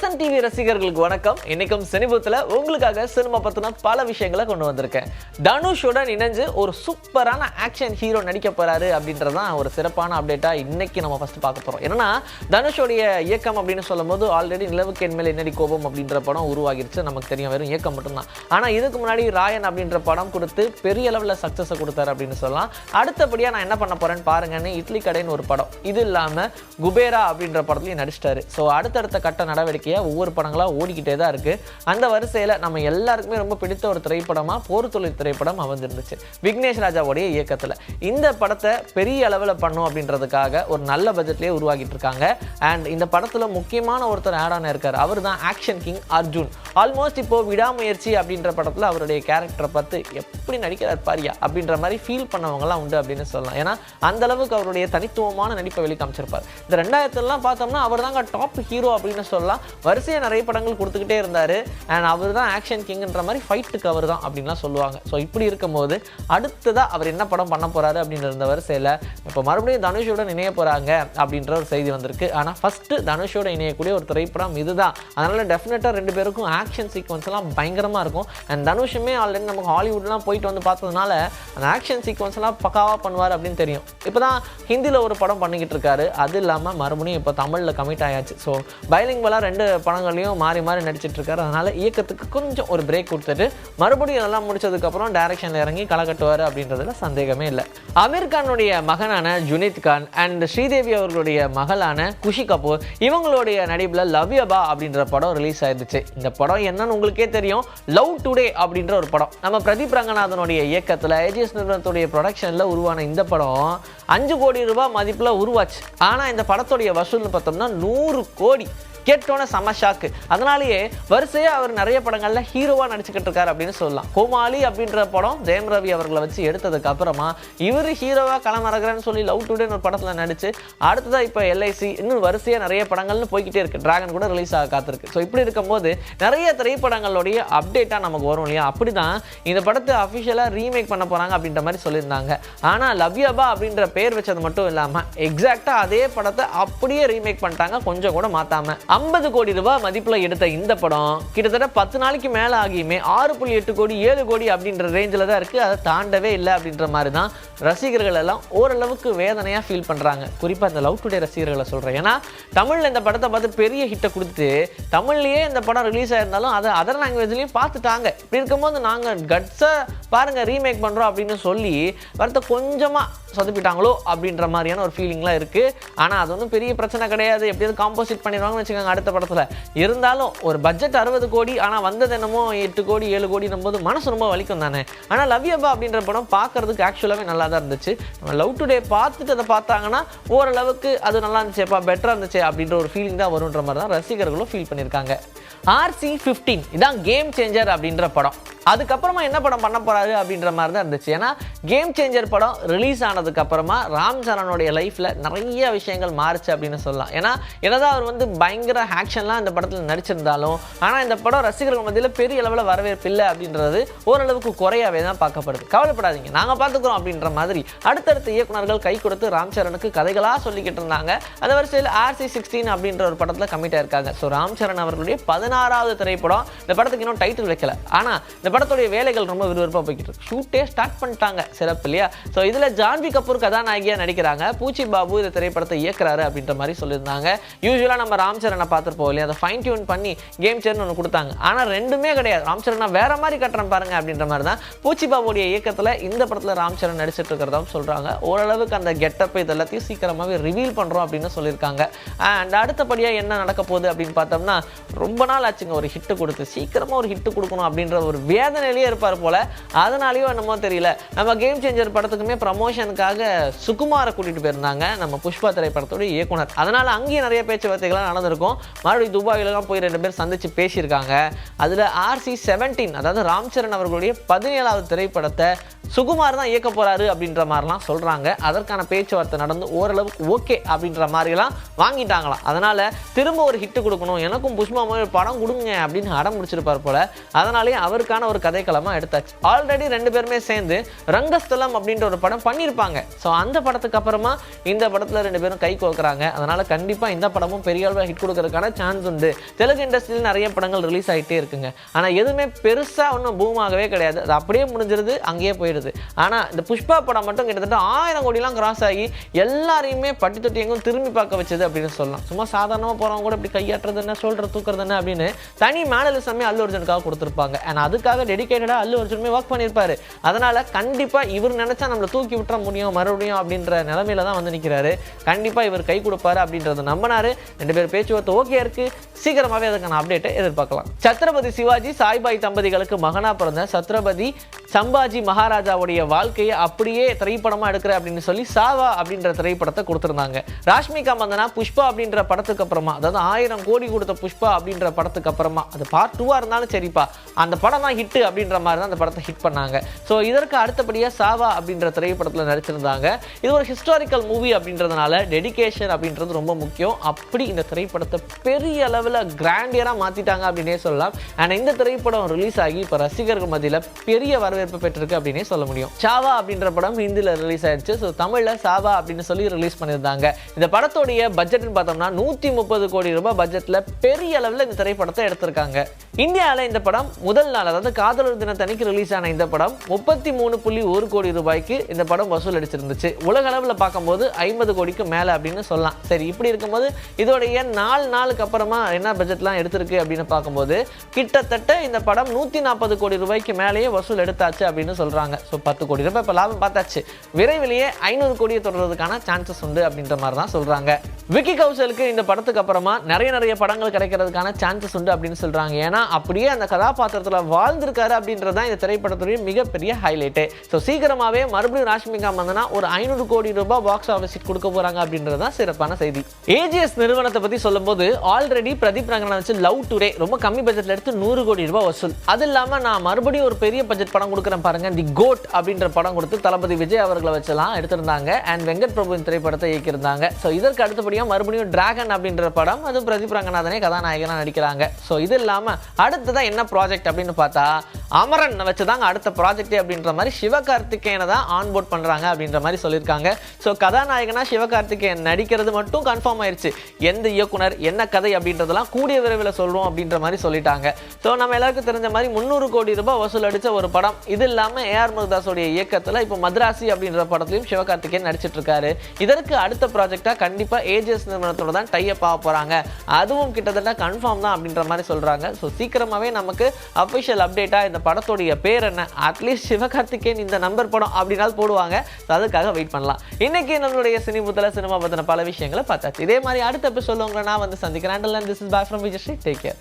Vasanth TV ரசிகர்களுக்கு வணக்கம். இன்னைக்கும் சினிபுத்தில் உங்களுக்காக சினிமா பற்றின பல விஷயங்களை கொண்டு வந்திருக்கேன். தனுஷுடன் இணைஞ்சு ஒரு சூப்பரான ஆக்ஷன் ஹீரோ நடிக்க போகிறாரு அப்படின்றது தான் ஒரு சிறப்பான அப்டேட்டாக இன்னைக்கு நம்ம ஃபஸ்ட்டு பார்க்க போகிறோம் என்னன்னா தனுஷோடைய இயக்கம் அப்படின்னு சொல்லும்போது ஆல்ரெடி நிலவுக்கு என்மேல் என்னடி கோபம் அப்படின்ற படம் உருவாகிருச்சு. நமக்கு தெரியும் வெறும் இயக்கம் மட்டும்தான். ஆனால் இதுக்கு முன்னாடி ராயன் அப்படின்ற படம் கொடுத்து பெரிய அளவில் சக்ஸஸை கொடுத்தாரு அப்படின்னு சொல்லலாம். அடுத்தபடியாக நான் என்ன பண்ண போகிறேன்னு பாருங்கன்னு இட்லி கடைன்னு ஒரு படம். இது இல்லாமல் குபேரா அப்படின்ற படத்துலையும் நடிச்சிட்டாரு. ஸோ அடுத்தடுத்த கட்ட நடவடிக்கை நடவடிக்கையாக ஒவ்வொரு படங்களாக ஓடிக்கிட்டே தான் இருக்குது அந்த வரிசையில் நம்ம எல்லாருக்குமே ரொம்ப பிடித்த ஒரு திரைப்படமாக போர் தொழில் திரைப்படம் அமைஞ்சிருந்துச்சு. விக்னேஷ் ராஜாவுடைய இயக்கத்தில். இந்த படத்தை பெரிய அளவில் பண்ணும் அப்படின்றதுக்காக ஒரு நல்ல பட்ஜெட்லேயே உருவாக்கிட்டு இருக்காங்க. அண்ட் இந்த படத்தில் முக்கியமான ஒருத்தர் ஆட் ஆன இருக்கார். அவர் தான் ஆக்ஷன் கிங் அர்ஜுன் ஆல்மோஸ்ட் இப்போ விடாமுயற்சி அப்படின்ற படத்தில் அவருடைய கேரக்டரை பார்த்து எப்படி நடிக்கிறார் பாரியா அப்படின்ற மாதிரி ஃபீல் பண்ணவங்கலாம் உண்டு அப்படின்னு சொல்லலாம். ஏன்னா அந்த அளவுக்கு அவருடைய தனித்துவமான நடிப்பை வெளி காமிச்சிருப்பார் இந்த ரெண்டாயிரத்துலலாம் பார்த்தோம்னா அவர் தாங்க டாப் ஹீரோ அப்படின்னு சொல்லலாம். வரிசையாக நிறைய படங்கள் கொடுத்துக்கிட்டே இருந்தார். அண்ட் அவர் தான் ஆக்ஷன் கிங்ன்ற மாதிரி ஃபைட்டுக்கு அவர் தான் அப்படின்லாம் சொல்லுவாங்க. ஸோ இப்படி இருக்கும்போது அடுத்ததாக அவர் என்ன படம் பண்ண போகிறாரு அப்படின்னு இருந்த வரிசையில் இப்போ மறுபடியும் தனுஷோட இணைய போகிறாங்க அப்படின்ற ஒரு செய்தி வந்திருக்கு. ஆனால் ஃபஸ்ட்டு தனுஷோட இணையக்கூடிய ஒரு திரைப்படம் இதுதான். அதனால் டெஃபினட்டாக ரெண்டு பேருக்கும் ஆக்ஷன் சீக்வன்ஸ்லாம் பயங்கரமாக இருக்கும். அண்ட் தனுஷுமே ஆல்ரெடி நமக்கு ஹாலிவுட்லாம் போயிட்டு வந்து பார்த்ததுனால அந்த ஆக்ஷன் சீக்வன்ஸ்லாம் பக்காவாக பண்ணுவார் அப்படின்னு தெரியும். இப்போ தான் ஹிந்தியில் ஒரு படம் பண்ணிக்கிட்டு இருக்காரு. அது இல்லாமல் மறுபடியும் இப்போ தமிழில் கமிட் ஆயாச்சு. ஸோ பைலிங்வலாக ரெண்டு படங்களையும் மாறி மாறி நடிச்சிட்டு இருக்காரு அதனால இயக்கத்துக்கு கொஞ்சம் ஒரு பிரேக் கொடுத்துட்டு மறுபடியும் எல்லாம் முடிச்சதுக்கப்புறம் டைரக்ஷனில் இறங்கி களை கட்டுவார் அப்படின்றதுல சந்தேகமே இல்லை. அமீர் கானுடைய மகனான ஜுனித் கான் அண்ட் ஸ்ரீதேவி அவர்களுடைய மகளான குஷி கபூர் இவங்களுடைய நடிப்பில் லவ்யபா அப்படின்ற படம் ரிலீஸ் ஆயிருந்துச்சு. இந்த படம் என்னன்னு உங்களுக்கே தெரியும். லவ் டுடே அப்படின்ற ஒரு படம். நம்ம பிரதீப் ரங்கநாதனுடைய இயக்கத்தில் ஏஜிஎஸ் நிறுவனத்துடைய ப்ரொடக்ஷனில் உருவான இந்த படம் அஞ்சு கோடி ரூபாய் மதிப்பில் உருவாச்சு. ஆனால் இந்த படத்துடைய வசூல்னு பார்த்தோம்னா நூறு கோடி. கேட்டோன்னே செம ஷாக்கு அதனாலேயே வரிசையாக அவர் நிறைய படங்களில் ஹீரோவாக நடிச்சுக்கிட்டு இருக்காரு அப்படின்னு சொல்லலாம். கோமாளி அப்படின்ற படம் ஜெயம் ரவி அவர்களை வச்சு எடுத்ததுக்கு அப்புறமா இவர் ஹீரோவாக களமிறங்குறேன்னு சொல்லி லவ் டுடேன்னு ஒரு படத்தில் நடிச்சு அடுத்ததாக இப்போ எல்ஐசி இன்னும் வரிசையாக நிறைய படங்கள்னு போய்கிட்டே இருக்கு. டிராகன் கூட ரிலீஸ் ஆக காத்திருக்கு. ஸோ இப்படி இருக்கும்போது நிறைய திரைப்படங்களுடைய அப்டேட்டாக நமக்கு வரும் இல்லையா? அப்படி தான் இந்த படத்தை அஃபிஷியலாக ரீமேக் பண்ண போகிறாங்க அப்படின்ற மாதிரி சொல்லியிருந்தாங்க. ஆனால் லவ்யபா அப்படின்ற பேர் வச்சது மட்டும் இல்லாமல் எக்ஸாக்டாக அதே படத்தை அப்படியே ரீமேக் பண்ணிட்டாங்க. கொஞ்சம் கூட மாற்றாம ஐம்பது கோடி ரூபாய் மதிப்பில் எடுத்த இந்த படம் கிட்டத்தட்ட பத்து நாளைக்கு மேலே ஆகியுமே ஆறு புள்ளி எட்டு கோடி ஏழு கோடி அப்படின்ற ரேஞ்சில் தான் இருக்குது அதை தாண்டவே இல்லை அப்படின்ற மாதிரி தான் ரசிகர்கள் எல்லாம் ஓரளவுக்கு வேதனையாக ஃபீல் பண்ணுறாங்க குறிப்பாக இந்த லவ் டுடே ரசிகர்களை சொல்கிறேன் ஏன்னா தமிழில் இந்த படத்தை பார்த்து பெரிய ஹிட்டை கொடுத்து தமிழ்லேயே இந்த படம் ரிலீஸ் ஆயிருந்தாலும் அதை அதர் லாங்குவேஜ்லேயும் பார்த்துட்டாங்க. இப்படி இருக்கும்போது நாங்கள் கட்ஸாக பாருங்கள் ரீமேக் பண்ணுறோம் அப்படின்னு சொல்லி வரத்தை கொஞ்சமாக சொதப்பிட்டாங்களோ அப்படின்ற மாதிரியான ஒரு ஃபீலிங்லாம் இருக்குது ஆனால் அது ஒன்றும் பெரிய பிரச்சனை கிடையாது. எப்படியாவது காம்போசிட் பண்ணிடுவாங்கன்னு வச்சுக்கோங்க அடுத்த படத்தில். இருந்தாலும் ஒரு பட்ஜெட் அறுபது கோடி ஆனால் வந்தது என்னமோ எட்டு கோடி ஏழு கோடி போது மனசு ரொம்ப வலிக்கும் தானே? ஆனால் லவ்யபா அப்படின்ற படம் பார்க்கறதுக்கு ஆக்சுவலாகவே நல்லா தான் இருந்துச்சு. நம்ம லவ் டுடே பார்த்துட்டு அதை பார்த்தாங்கன்னா ஓரளவுக்கு அது நல்லா இருந்துச்சேப்பா பெட்டராக இருந்துச்சு அப்படின்ற ஒரு ஃபீலிங் தான் வருன்ற மாதிரி தான் ரசிகர்களும் ஃபீல் பண்ணியிருக்காங்க. ஆர்சி ஃபிஃப்டீன் இதான் கேம் சேஞ்சர் அப்படின்ற படம். அதுக்கப்புறமா என்ன படம் பண்ண போகிறாரு அப்படின்ற மாதிரி தான் இருந்துச்சு. ஏன்னா கேம் சேஞ்சர் படம் ரிலீஸ் ஆனதுக்கப்புறமா ராம் சரணுடைய லைஃப்ல நிறைய விஷயங்கள் மாறுச்சு அப்படின்னு சொல்லலாம். ஏன்னா என்னதான் அவர் வந்து பயங்கர ஆக்ஷன்லாம் இந்த படத்தில் நடிச்சிருந்தாலும் ஆனால் இந்த படம் ரசிகர்கள் மத்தியில் பெரிய அளவில் வரவேற்பு இல்லை அப்படின்றது ஓரளவுக்கு குறையாவே தான் பார்க்கப்படுது. கவலைப்படாதீங்க. நாங்கள் பார்த்துக்குறோம் அப்படின்ற மாதிரி அடுத்தடுத்த இயக்குனர்கள் கை கொடுத்து ராம் சரணுக்கு கதைகளாக சொல்லிக்கிட்டு இருந்தாங்க. அந்த வரிசையில் ஆர்சி சிக்ஸ்டீன் அப்படின்ற ஒரு படத்தில் கமிட் இருக்காங்க ஸோ ராம் சரண் அவர்களுடைய பதினாறாவது திரைப்படம். இந்த படத்துக்கு இன்னும் டைட்டில் வைக்கல. ஆனால் இந்த படம் படத்துடைய வேலைகள் ரொம்ப விறுவிறுப்பாக போய்கிட்டு இருக்கு. ஷூட்டே ஸ்டார்ட் பண்ணிட்டாங்க சிறப்பு இல்லையா? ஸோ இதில் ஜான்வி கபூர் கதாநாயகியாக நடிக்கிறாங்க. பூச்சி பாபு இந்த திரைப்படத்தை இயக்குறாரு அப்படின்ற மாதிரி சொல்லியிருந்தாங்க. யூஸ்வலாக நம்ம ராம் சரணை பார்த்துருப்போம் இல்லையா? அதை ஃபைன் டியூன் பண்ணி கேம் சேர்னு ஒன்று கொடுத்தாங்க. ஆனால் ரெண்டுமே கிடையாது. ராம் வேற மாதிரி கட்டுறேன் பாருங்க அப்படின்ற மாதிரி தான் பூச்சி பாபுடைய இயக்கத்தில் இந்த படத்தில் ராம் சரண் நடிச்சிட்டு இருக்கிறதாவும் சொல்கிறாங்க ஓரளவுக்கு அந்த கெட்டப் இது எல்லாத்தையும் சீக்கிரமாகவே ரிவீல் பண்ணுறோம் அப்படின்னு சொல்லியிருக்காங்க. அண்ட் அடுத்தபடியாக என்ன நடக்க போகுது அப்படின்னு பார்த்தோம்னா ரொம்ப நாள் ஆச்சுங்க ஒரு ஹிட்டு கொடுத்து. சீக்கிரமாக ஒரு ஹிட்டு கொடுக்கணும் அப்படின்ற ஒரு வேதனையிலேயே இருப்பார் போல. அதனாலேயோ என்னமோ தெரியல. நம்ம கேம் சேஞ்சர் படத்துக்குமே ப்ரமோஷனுக்காக சுகுமாரை கூட்டிகிட்டு போயிருந்தாங்க. நம்ம புஷ்பா திரைப்படத்துடைய இயக்குனர். அதனால் அங்கேயும் நிறைய பேச்சுவார்த்தைகள்லாம் நடந்திருக்கும். மறுபடியும் துபாயிலலாம் போய் ரெண்டு பேர் சந்தித்து பேசியிருக்காங்க. அதில் ஆர்சி செவன்டீன் அதாவது ராம்சரண் அவர்களுடைய பதினேழாவது திரைப்படத்தை சுகுமார் தான் இயக்க போகிறாரு அப்படின்ற மாதிரிலாம் சொல்கிறாங்க அதற்கான பேச்சுவார்த்தை நடந்து ஓரளவுக்கு ஓகே அப்படின்ற மாதிரிலாம் வாங்கிட்டாங்களாம் அதனால் திரும்ப ஒரு ஹிட்டு கொடுக்கணும். எனக்கும் புஷ்மா மாதிரி ஒரு படம் கொடுங்க அப்படின்னு அடம் முடிச்சிருப்பார் போல். அதனாலேயே அவருக்கான ஒரு கதைக்களமாக எடுத்தாச்சு. ஆல்ரெடி ரெண்டு பேருமே சேர்ந்து ரங்கஸ்தலம் அப்படின்ற ஒரு படம் பண்ணியிருப்பாங்க. ஸோ அந்த படத்துக்கு அப்புறமா இந்த படத்தில் ரெண்டு பேரும் கை கோக்குறாங்க அதனால் கண்டிப்பாக இந்த படமும் பெரிய அளவில் ஹிட் கொடுக்கறதுக்கான சான்ஸ் உண்டு. தெலுங்கு இண்டஸ்ட்ரியில் நிறைய படங்கள் ரிலீஸ் ஆகிட்டே இருக்குங்க. ஆனால் எதுவுமே பெருசாக ஒன்றும் பூமாகவே ஆகவே கிடையாது. அது அப்படியே முடிஞ்சிருது அங்கேயே போயிடுது. இருந்தது. ஆனால் இந்த புஷ்பா படம் மட்டும் கிட்டத்தட்ட ஆயிரம் கோடிலாம் கிராஸ் ஆகி எல்லாரையுமே பட்டி தொட்டி எங்கும் திரும்பி பார்க்க வச்சது அப்படின்னு சொல்லலாம். சும்மா சாதாரணமாக போகிறவங்க கூட இப்படி கையாட்டுறது என்ன சொல்கிற தூக்குறது என்ன அப்படின்னு தனி மேனலிசமே அல்லு அர்ஜுனுக்காக கொடுத்துருப்பாங்க. அண்ட் அதுக்காக டெடிக்கேட்டடாக அல்லு அர்ஜுனுமே ஒர்க் பண்ணியிருப்பாரு. அதனால் கண்டிப்பாக இவர் நினச்சா நம்மளை தூக்கி விட்டுற முடியும் மறுபடியும் அப்படின்ற நிலமையில தான் வந்து நிற்கிறாரு கண்டிப்பாக இவர் கை கொடுப்பாரு அப்படின்றத நம்பினார். ரெண்டு பேர் பேச்சுவார்த்தை ஓகே இருக்கு. சீக்கிரமாகவே அதுக்கான அப்டேட்டை எதிர்பார்க்கலாம். சத்ரபதி சிவாஜி சாய்பாய் தம்பதிகளுக்கு மகனாக பிறந்த சத்ரபதி சம்பாஜி மகாராஜா ராஜாவுடைய வாழ்க்கையை அப்படியே திரைப்படமாக எடுக்கிற அப்படின்னு சொல்லி சாவா அப்படின்ற திரைப்படத்தை கொடுத்துருந்தாங்க. ராஷ்மிகா மந்தனா புஷ்பா அப்படின்ற படத்துக்கு அப்புறமா அதாவது ஆயிரம் கோடி கொடுத்த புஷ்பா அப்படின்ற படத்துக்கு அப்புறமா அது பார்ட் டூவாக இருந்தாலும் சரிப்பா அந்த படம் தான் ஹிட்டு அப்படின்ற மாதிரி தான் அந்த படத்தை ஹிட் பண்ணாங்க. ஸோ இதற்கு அடுத்தபடியாக சாவா அப்படின்ற திரைப்படத்தில் நடிச்சிருந்தாங்க. இது ஒரு ஹிஸ்டாரிக்கல் மூவி அப்படின்றதுனால டெடிக்கேஷன் அப்படின்றது ரொம்ப முக்கியம். அப்படி இந்த திரைப்படத்தை பெரிய அளவில் கிராண்டியராக மாற்றிட்டாங்க அப்படின்னே சொல்லலாம். அண்ட் இந்த திரைப்படம் ரிலீஸ் ஆகி இப்போ ரசிகர்கள் மத்தியில் பெரிய வரவேற்பு பெற்றிருக்கு அப்படின்னே சொல்லலாம். சொல்ல முடியும். சாவா அப்படின்ற படம் ஹிந்தியில் ரிலீஸ் ஆயிடுச்சு. ஸோ தமிழில் சாவா அப்படின்னு சொல்லி ரிலீஸ் பண்ணியிருந்தாங்க. இந்த படத்துடைய பட்ஜெட்னு பார்த்தோம்னா நூற்றி முப்பது கோடி ரூபாய் பட்ஜெட்டில் பெரிய அளவில் இந்த திரைப்படத்தை எடுத்திருக்காங்க. இந்தியாவில் இந்த படம் முதல் நாள் அதாவது காதலர் தினத்தன்னைக்கு ரிலீஸ் ஆன இந்த படம் முப்பத்தி மூணு புள்ளி ஒரு கோடி ரூபாய்க்கு இந்த படம் வசூல் அடிச்சிருந்துச்சு. உலக அளவில் பார்க்கும்போது ஐம்பது கோடிக்கு மேலே அப்படின்னு சொல்லலாம். சரி இப்படி இருக்கும்போது இதோடைய நாலு நாளுக்கு அப்புறமா என்ன பட்ஜெட்லாம் எடுத்திருக்கு அப்படின்னு பார்க்கும்போது கிட்டத்தட்ட இந்த படம் நூற்றி நாற்பது கோடி ரூபாய்க்கு மேலேயே வசூல் எடுத்தாச்சு அப்படின்னு சொல்கிறாங்க ஸோ பத்து கோடி ரூபாய் இப்போ லாபம் பார்த்தாச்சு. விரைவிலேயே ஐநூறு கோடியை தொடர்றதுக்கான சான்சஸ் உண்டு அப்படின்ற மாதிரி தான் சொல்கிறாங்க விக்கி கௌசலுக்கு இந்த படத்துக்கு அப்புறமா நிறைய நிறைய படங்கள் கிடைக்கிறதுக்கான சான்சஸ் உண்டு அப்படின்னு சொல்கிறாங்க ஏன்னா அப்படியே அந்த கதாபாத்திரத்தில் வாழ்ந்திருக்காரு அப்படின்றது தான் இந்த திரைப்படத்துடைய மிகப்பெரிய ஹைலைட்டே ஸோ சீக்கிரமாகவே மறுபடியும் ராஷ்மிகா மந்தனா ஒரு ஐநூறு கோடி ரூபாய் பாக்ஸ் ஆஃபீஸ் கொடுக்க போகிறாங்க அப்படின்றது தான் சிறப்பான செய்தி. ஏஜிஎஸ் நிறுவனத்தை பற்றி சொல்லும்போது ஆல்ரெடி பிரதீப் ரங்கனா வச்சு லவ் டுடே ரொம்ப கம்மி பட்ஜெட்டில் எடுத்து நூறு கோடி ரூபாய் வசூல். அது இல்லாமல் நான் மறுபடியும் ஒரு பெரிய பட்ஜெட் படம் கொடுக்குறேன் பாருங்க தி கோட் அப்படின்ற படம் கொடுத்து தளபதி விஜய் அவர்களை வச்செல்லாம் எடுத்திருந்தாங்க. அண்ட் வெங்கட் பிரபுவின் திரைப்படத்தை இயக்கியிருந்தாங்க. ஸோ இதற்கு அடுத்தபடியாக மறுபடியும் டிராகன் அப்படின்ற படம் அது பிரதீப் ரங்கநாதனே கதாநாயகனாக நடிக்கிறாங்க. ஸோ இது இல்லாமல் அடுத்ததான் என்ன ப்ராஜெக்ட் அப்படின்னு பார்த்தா அமரன் வச்சு தாங்க அடுத்த ப்ராஜெக்ட் அப்படின்ற மாதிரி சிவகார்த்திகேயனை தான் ஆன்போர்ட் பண்ணுறாங்க அப்படின்ற மாதிரி சொல்லியிருக்காங்க. ஸோ கதாநாயகனா சிவகார்த்திகேயன் நடிக்கிறது மட்டும் கன்ஃபார்ம் ஆயிடுச்சு எந்த இயக்குனர் என்ன கதை அப்படின்றதெல்லாம் கூடிய விரைவில் சொல்கிறோம் அப்படின்ற மாதிரி சொல்லிட்டாங்க. ஸோ நம்ம எல்லாருக்கும் தெரிஞ்ச மாதிரி முந்நூறு கோடி ரூபாய் வசூல் அடித்த ஒரு படம். இது இல்லாமல் ஏஆர் முருகதாஸோடைய இயக்கத்தில் இப்போ மദ്രാசி அப்படின்ற படத்துலையும் சிவகார்த்திகேயன் நடிச்சிட்டு இருக்காரு இதற்கு அடுத்த ப்ராஜெக்டாக கண்டிப்பாக ஏஜிஎஸ் நிறுவனத்தோட தான் டைப் ஆக போகிறாங்க அதுவும் கிட்டத்தட்ட கன்ஃபார்ம் தான் அப்படின்ற மாதிரி சொல்கிறாங்க ஸோ சீக்கிரமாகவே நமக்கு அஃபிஷியல் அப்டேட்டாக இந்த படத்துடைய பேர் என்ன? அட்லீஸ்ட் சிவகார்த்திகேயன் இந்த நம்பர் படம் அப்படின்னாலும் போடுவாங்க. அதுக்காக வெயிட் பண்ணலாம். இன்னைக்கு நம்மளுடைய சினிபுத்தில் சினிமா பற்றின பல விஷயங்களை பார்த்தாச்சு. இதே மாதிரி அடுத்த எபிசோட் உங்களை நான் வந்து சந்திக்கிறேன். This is boy from Vijay take care